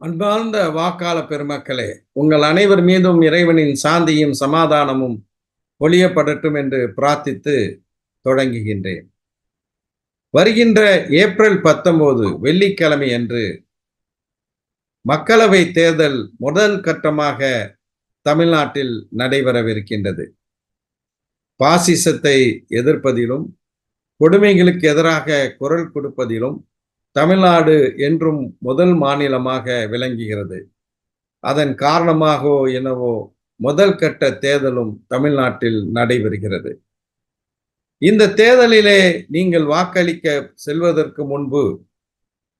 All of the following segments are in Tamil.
அன்பார்ந்த வாக்காள பெருமக்களே உங்கள் அனைவர் மீதும் இறைவனின் சாந்தியும் சமாதானமும் ஒளியப்படட்டும் என்று பிரார்த்தித்து தொடங்குகின்றேன். வருகின்ற ஏப்ரல் பத்தொன்பது வெள்ளிக்கிழமை அன்று மக்களவை தேர்தல் முதல் கட்டமாக தமிழ்நாட்டில் நடைபெறவிருக்கின்றது. பாசிசத்தை எதிர்ப்பதிலும் கொடுமைகளுக்கு எதிராக குரல் கொடுப்பதிலும் தமிழ்நாடு என்றும் முதல் மாநிலமாக விளங்குகிறது. அதன் காரணமாகவோ என்னவோ முதல் கட்ட தேர்தலும் தமிழ்நாட்டில் நடைபெறுகிறது. இந்த தேர்தலிலே நீங்கள் வாக்களிக்க செல்வதற்கு முன்பு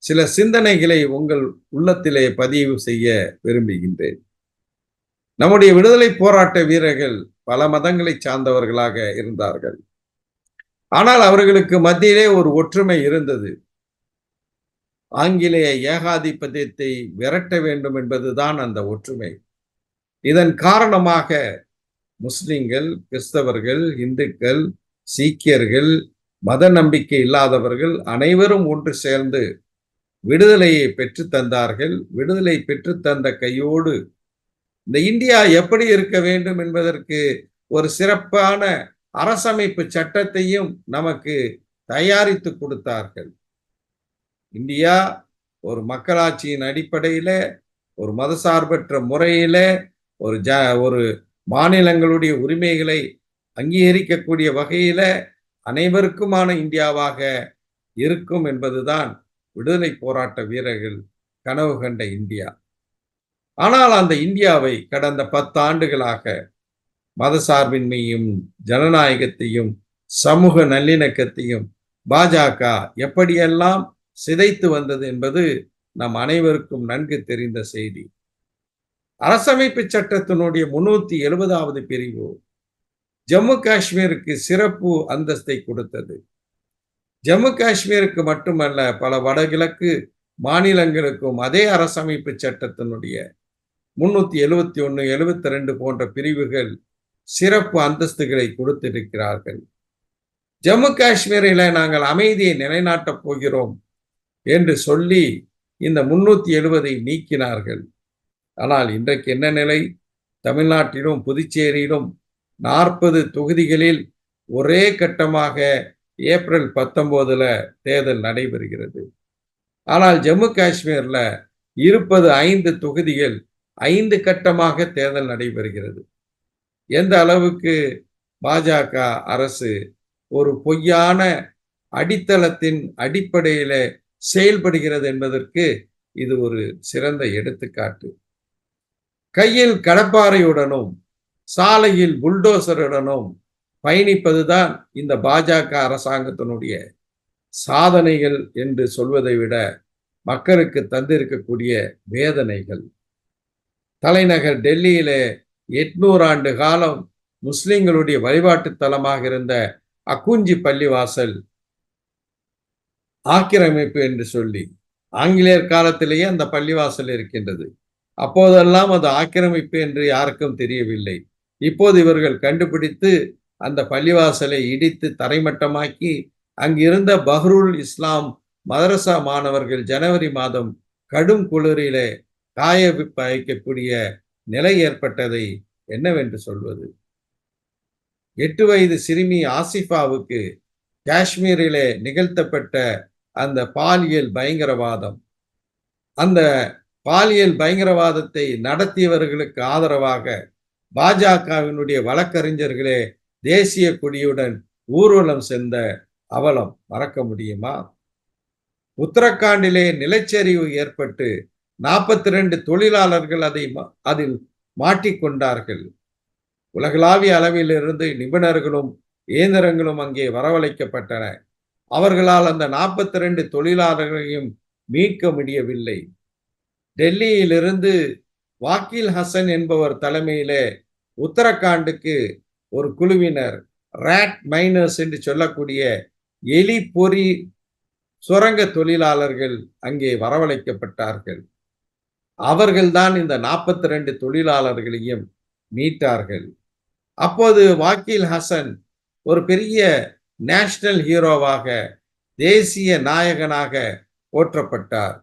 சில சிந்தனைகளை உங்கள் உள்ளத்திலே பதிவு செய்ய விரும்புகின்றேன். நம்முடைய விடுதலை போராட்ட வீரர்கள் பல மதங்களை சார்ந்தவர்களாக இருந்தார்கள். ஆனால் அவர்களுக்கு மத்தியிலே ஒரு ஒற்றுமை இருந்தது. ஆங்கிலேய ஏகாதிபத்தியத்தை விரட்ட வேண்டும் என்பதுதான் அந்த ஒற்றுமை. இதன் காரணமாக முஸ்லிம்கள் கிறிஸ்தவர்கள் இந்துக்கள் சீக்கியர்கள் மத நம்பிக்கை இல்லாதவர்கள் அனைவரும் ஒன்று சேர்ந்து விடுதலையை பெற்று தந்தார்கள். விடுதலை பெற்று தந்த கையோடு இந்த இந்தியா எப்படி இருக்க வேண்டும் என்பதற்கு ஒரு சிறப்பான அரசமைப்பு சட்டத்தையும் நமக்கு தயாரித்து கொடுத்தார்கள். இந்தியா ஒரு மக்களாட்சியின் அடிப்படையில ஒரு மதசார்பற்ற முறையில ஒரு ஜ ஒரு மாநிலங்களுடைய உரிமைகளை அங்கீகரிக்கக்கூடிய வகையில அனைவருக்குமான இந்தியாவாக இருக்கும் என்பதுதான் விடுதலை போராட்ட வீரர்கள் கனவு கண்ட இந்தியா. ஆனால் அந்த இந்தியாவை கடந்த பத்து ஆண்டுகளாக மதசார்பின்மையும் ஜனநாயகத்தையும் சமூக நல்லிணக்கத்தையும் பாஜக எப்படியெல்லாம் சிதைத்து வந்தது என்பது நம் அனைவருக்கும் நன்கு தெரிந்த செய்தி. அரசமைப்பு சட்டத்தினுடைய முன்னூத்தி எழுபதாவது பிரிவு ஜம்மு காஷ்மீருக்கு சிறப்பு அந்தஸ்தை கொடுத்தது. ஜம்மு காஷ்மீருக்கு மட்டுமல்ல பல வடகிழக்கு மாநிலங்களுக்கும் அதே அரசமைப்பு சட்டத்தினுடைய முன்னூத்தி எழுபத்தி ஒன்று எழுபத்தி ரெண்டு போன்ற பிரிவுகள் சிறப்பு அந்தஸ்துகளை கொடுத்திருக்கிறார்கள். ஜம்மு காஷ்மீரில் நாங்கள் அமைதியை நிலைநாட்டப் போகிறோம். என்று சொல்லி இந்த முன்னூற்றி எழுபதை நீக்கினார்கள். ஆனால் இன்றைக்கு என்ன நிலை? தமிழ்நாட்டிலும் புதுச்சேரியிலும் நாற்பது தொகுதிகளில் ஒரே கட்டமாக ஏப்ரல் பத்தொம்போதில் தேர்தல் நடைபெறுகிறது. ஆனால் ஜம்மு காஷ்மீரில் இருப்பது ஐந்து தொகுதிகள் ஐந்து கட்டமாக தேர்தல் நடைபெறுகிறது. எந்த அளவுக்கு பாஜக அரசு ஒரு பொய்யான அடித்தளத்தின் அடிப்படையில் செயல்படுகிறது என்பதற்கு இது ஒரு சிறந்த எடுத்துக்காட்டு. கையில் கடப்பாறையுடனும் சாலையில் புல்டோசருடனும் பயணிப்பதுதான் இந்த பாஜக அரசாங்கத்தினுடைய சாதனைகள் என்று சொல்வதை விட மக்களுக்கு தந்திருக்கக்கூடிய வேதனைகள். தலைநகர் டெல்லியில எட்நூறு ஆண்டு காலம் முஸ்லிம்களுடைய வழிபாட்டு தலமாக இருந்த அக்குஞ்சி பள்ளிவாசல் ஆக்கிரமிப்பு என்று சொல்லி ஆங்கிலேயர் காலத்திலேயே அந்த பள்ளிவாசல் இருக்கின்றது. அப்போதெல்லாம் அது ஆக்கிரமிப்பு என்று யாருக்கும் தெரியவில்லை. இப்போது இவர்கள் கண்டுபிடித்து அந்த பள்ளிவாசலை இடித்து தரைமட்டமாக்கி அங்கிருந்த பஹ்ருல் இஸ்லாம் மதரசா மாணவர்கள் ஜனவரி மாதம் கடும் குளிரிலே காய வைக்கக்கூடிய நிலை ஏற்பட்டதை என்னவென்று சொல்வது? எட்டு வயது சிறுமி ஆசிஃபாவுக்கு காஷ்மீரிலே நிகழ்த்தப்பட்ட அந்த பாலியல் பயங்கரவாதம். அந்த பாலியல் பயங்கரவாதத்தை நடத்தியவர்களுக்கு ஆதரவாக பாஜகவினுடைய வழக்கறிஞர்களே தேசிய கொடியுடன் ஊர்வலம் சென்ற அவலம். மறக்க முடியுமா? உத்தரகாண்டிலே நிலச்சரிவு ஏற்பட்டு நாற்பத்தி ரெண்டு தொழிலாளர்கள் அதை அதில் மாட்டிக்கொண்டார்கள். உலகளாவிய அளவிலிருந்து நிபுணர்களும் இயந்திரங்களும் அங்கே வரவழைக்கப்பட்டன. அவர்களால் அந்த நாற்பத்தி ரெண்டு தொழிலாளர்களையும் மீட்க முடியவில்லை. டெல்லியிலிருந்து வாக்கில் ஹசன் என்பவர் தலைமையிலே உத்தரகாண்டுக்கு ஒரு குழுவினர் ரேட் மைனர்ஸ் என்று சொல்லக்கூடிய எலி பொறி சுரங்க தொழிலாளர்கள் அங்கே வரவழைக்கப்பட்டார்கள். அவர்கள்தான் இந்த நாற்பத்தி ரெண்டு தொழிலாளர்களையும் மீட்டார்கள். அப்போது வாக்கில் ஹசன் ஒரு பெரிய நேஷனல் ஹீரோவாக தேசிய நாயகனாக போற்றப்பட்டார்.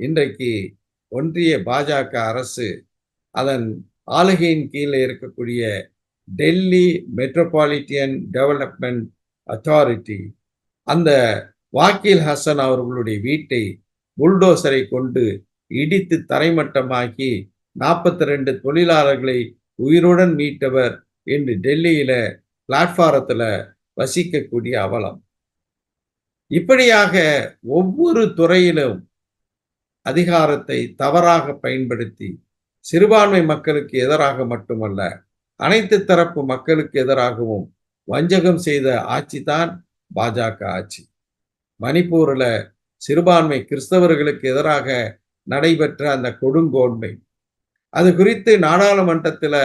இன்றைக்கு ஒன்றிய பாஜக அரசு அதன் ஆளுகையின் கீழே இருக்கக்கூடிய டெல்லி மெட்ரோபாலிட்டியன் டெவலப்மெண்ட் அத்தாரிட்டி அந்த வாக்கீல் ஹசன் அவர்களுடைய வீட்டை புல்டோசரை கொண்டு இடித்து தரைமட்டமாக்கி நாற்பத்தி ரெண்டு தொழிலாளர்களை உயிருடன் மீட்டவர் என்று டெல்லியில பிளாட்ஃபாரத்தில் வசிக்கக்கூடிய அவலம். இப்படியாக ஒவ்வொரு துறையிலும் அதிகாரத்தை தவறாக பயன்படுத்தி சிறுபான்மை மக்களுக்கு எதிராக மட்டுமல்ல அனைத்து தரப்பு மக்களுக்கு எதிராகவும் வஞ்சகம் செய்த ஆட்சி தான் பாஜக ஆட்சி. மணிப்பூர்ல சிறுபான்மை கிறிஸ்தவர்களுக்கு எதிராக நடைபெற்ற அந்த கொடுங்கோன்மை. அது குறித்து நாடாளுமன்றத்தில்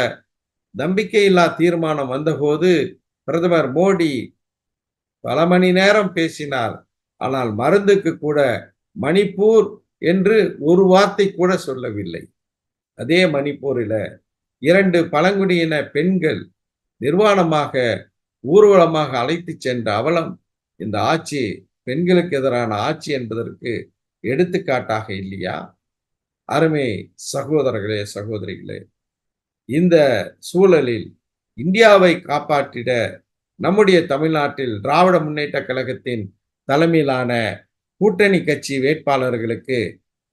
நம்பிக்கையில்லா தீர்மானம் வந்தபோது பிரதமர் மோடி பல மணி நேரம் பேசினார். ஆனால் மருந்துக்கு கூட மணிப்பூர் என்று ஒரு வார்த்தை கூட சொல்லவில்லை. அதே மணிப்பூரில் இரண்டு பழங்குடியின பெண்கள் நிர்வாணமாக ஊர்வலமாக அழைத்து சென்ற அவலம் இந்த ஆட்சி பெண்களுக்கு எதிரான ஆட்சி என்பதற்கு எடுத்துக்காட்டாக இல்லையா? அருமை சகோதரர்களே சகோதரிகளே இந்த சூழலில் இந்தியாவை காப்பாற்றிட நம்முடைய தமிழ்நாட்டில் திராவிட முன்னேற்ற கழகத்தின் தலைமையிலான கூட்டணி கட்சி வேட்பாளர்களுக்கு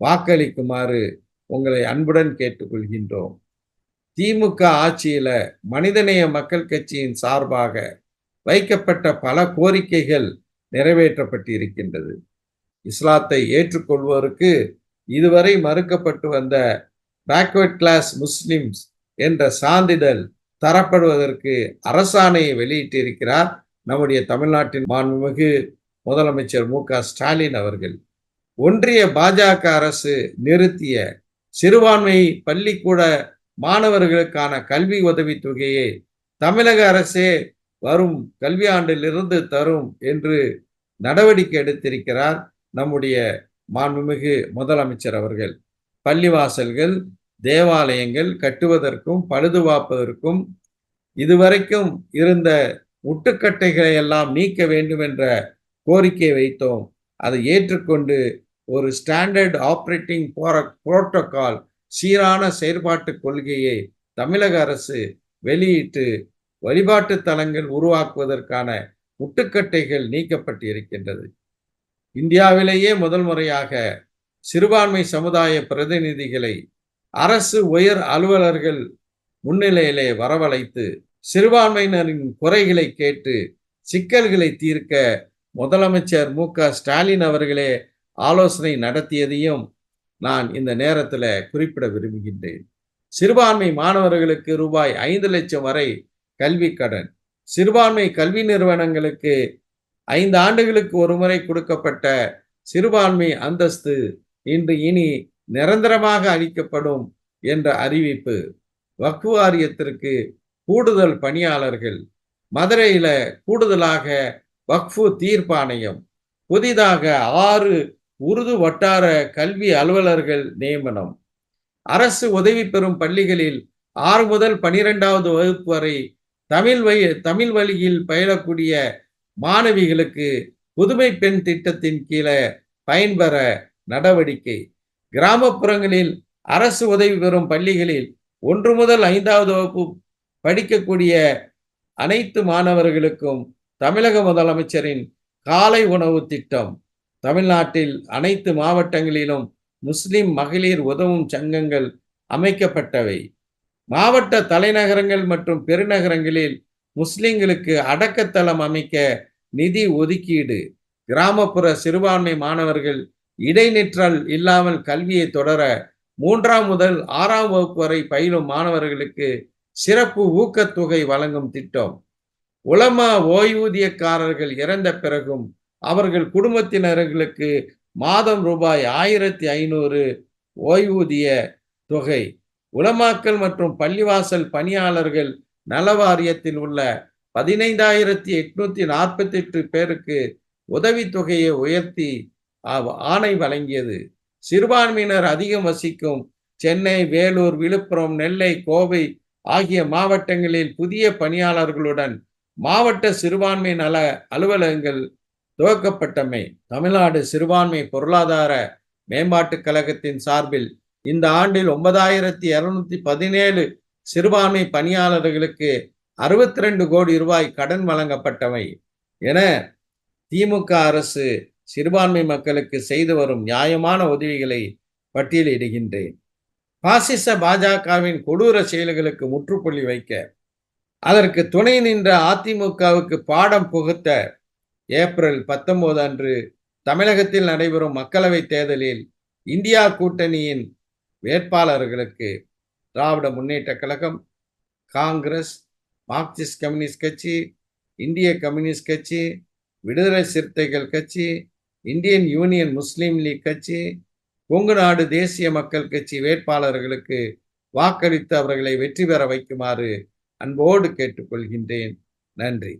வாக்களிக்குமாறு உங்களை அன்புடன் கேட்டுக்கொள்கின்றோம். திமுக ஆட்சியில மனிதநேய மக்கள் கட்சியின் சார்பாக வைக்கப்பட்ட பல கோரிக்கைகள் நிறைவேற்றப்பட்டிருக்கின்றது. இஸ்லாத்தை ஏற்றுக்கொள்வோருக்கு இதுவரை மறுக்கப்பட்டு வந்த பேக்வர்ட் கிளாஸ் முஸ்லிம்ஸ் என்ற சான்றிதழ் தரப்படுவதற்கு அரசாணையை வெளியிட்டிருக்கிறார் நம்முடைய தமிழ்நாட்டின் மாண்புமிகு முதலமைச்சர் மு க ஸ்டாலின் அவர்கள். ஒன்றிய பாஜக அரசு நிறுத்திய சிறுபான்மை பள்ளிக்கூட மாணவர்களுக்கான கல்வி உதவி தொகையை தமிழக அரசே வரும் கல்வியாண்டிலிருந்து தரும் என்று நடவடிக்கை எடுத்திருக்கிறார் நம்முடைய மாண்புமிகு முதலமைச்சர் அவர்கள். பள்ளிவாசல்கள் தேவாலயங்கள் கட்டுவதற்கும் பழுதுவாப்பதற்கும் இதுவரைக்கும் இருந்த முட்டுக்கட்டைகளை எல்லாம் நீக்க வேண்டும் என்ற கோரிக்கை வைத்தோம். அதை ஏற்றுக்கொண்டு ஒரு ஸ்டாண்டர்ட் ஆப்ரேட்டிங் புரோட்டோகால் சீரான செயற்பாட்டு கொள்கையை தமிழக அரசு வெளியிட்டு வழிபாட்டு தலங்கள் உருவாக்குவதற்கான முட்டுக்கட்டைகள் நீக்கப்பட்டு இருக்கின்றது இந்தியாவிலேயே முதல் முறையாக சிறுபான்மை சமுதாய பிரதிநிதிகளை அரசு உயர் அலுவலர்கள் முன்னிலையிலே வரவழைத்து சிறுபான்மையினரின் குறைகளை கேட்டு சிக்கல்களை தீர்க்க முதலமைச்சர் மு. க. ஸ்டாலின் அவர்களே ஆலோசனை நடத்தியதையும் நான் இந்த நேரத்தில் குறிப்பிட விரும்புகின்றேன். சிறுபான்மை மாணவர்களுக்கு ரூபாய் ஐந்து லட்சம் வரை கல்வி கடன். சிறுபான்மை கல்வி நிறுவனங்களுக்கு ஐந்து ஆண்டுகளுக்கு ஒரு முறை கொடுக்கப்பட்ட சிறுபான்மை அந்தஸ்து இன்று இனி நிரந்தரமாக அளிக்கப்படும் என்ற அறிவிப்பு வக்கு வாரியத்திற்கு கூடுதல் பணியாளர்கள் மதுரையில கூடுதலாக வக்ஃபு தீர்ப்பாணையம் புதிதாக ஆறு உருது வட்டார கல்வி அலுவலர்கள் நியமனம். அரசு உதவி பெறும் பள்ளிகளில் ஆறு முதல் பனிரெண்டாவது வகுப்பு வரை தமிழ் வழி தமிழ் வழியில் பயிலக்கூடிய மாணவிகளுக்கு புதுமை பெண் திட்டத்தின் கீழே பயன்பெற நடவடிக்கை. கிராமப்புறங்களில் அரசு உதவி பெறும் பள்ளிகளில் ஒன்று முதல் ஐந்தாவது வகுப்பு படிக்கக்கூடிய அனைத்து மாணவர்களுக்கும் தமிழக முதலமைச்சரின் காலை உணவு திட்டம். தமிழ்நாட்டில் அனைத்து மாவட்டங்களிலும் முஸ்லிம் மகளிர் உதவும் சங்கங்கள் அமைக்கப்பட்டவை. மாவட்ட தலைநகரங்கள் மற்றும் பெருநகரங்களில் முஸ்லிம்களுக்கு அடக்கத்தளம் அமைக்க நிதி ஒதுக்கீடு. கிராமப்புற சிறுபான்மை மாணவர்கள் இடைநிற்றல் இல்லாமல் கல்வியை தொடர மூன்றாம் முதல் ஆறாம் வகுப்பு வரை பயிலும் மாணவர்களுக்கு சிறப்பு ஊக்கத்தொகை வழங்கும் திட்டம். உலமா ஓய்வூதியக்காரர்கள் இறந்த பிறகும் அவர்கள் குடும்பத்தினர்களுக்கு மாதம் ரூபாய் ஆயிரத்தி ஐநூறு ஓய்வூதிய தொகை. உலமாக்கல் மற்றும் பள்ளிவாசல் பணியாளர்கள் நல வாரியத்தில் உள்ள பதினைந்தாயிரத்தி எட்நூத்தி நாற்பத்தி எட்டு பேருக்கு உதவித்தொகையை உயர்த்தி ஆணை வழங்கியது. சிறுபான்மையினர் அதிகம் வசிக்கும் சென்னை வேலூர் விழுப்புரம் நெல்லை கோவை ஆகிய மாவட்டங்களில் புதிய பணியாளர்களுடன் மாவட்ட சிறுபான்மை நல அலுவலகங்கள் துவக்கப்பட்டமை. தமிழ்நாடு சிறுபான்மை பொருளாதார மேம்பாட்டுக் கழகத்தின் சார்பில் இந்த ஆண்டில் ஒன்பதாயிரத்தி இருநூத்தி பதினேழு சிறுபான்மை பணியாளர்களுக்கு அறுபத்தி ரெண்டு கோடி ரூபாய் கடன் வழங்கப்பட்டவை என திமுக அரசு சிறுபான்மை மக்களுக்கு செய்து வரும் நியாயமான உதவிகளை பட்டியலிடுகின்றேன். பாசிச பாஜகவின் கொடூர செயல்களுக்கு முற்றுப்புள்ளி வைக்க அதற்கு துணை நின்ற அதிமுகவுக்கு பாடம் புகுத்த ஏப்ரல் பத்தொன்பது அன்று தமிழகத்தில் நடைபெறும் மக்களவைத் தேர்தலில் இந்தியா கூட்டணியின் வேட்பாளர்களுக்கு Dravida Munnetra Kazhagam Congress Marxist communist கட்சி இந்திய கம்யூனிஸ்ட் கட்சி விடுதலை சிறுத்தைகள் கட்சி இந்தியன் யூனியன் முஸ்லீம் லீக் கட்சி கொங்கு நாடு தேசிய மக்கள் கட்சி வேட்பாளர்களுக்கு வாக்களித்து அவர்களை வெற்றி பெற வைக்குமாறு அன்போடு கேட்டுக்கொள்கின்றேன். நன்றி.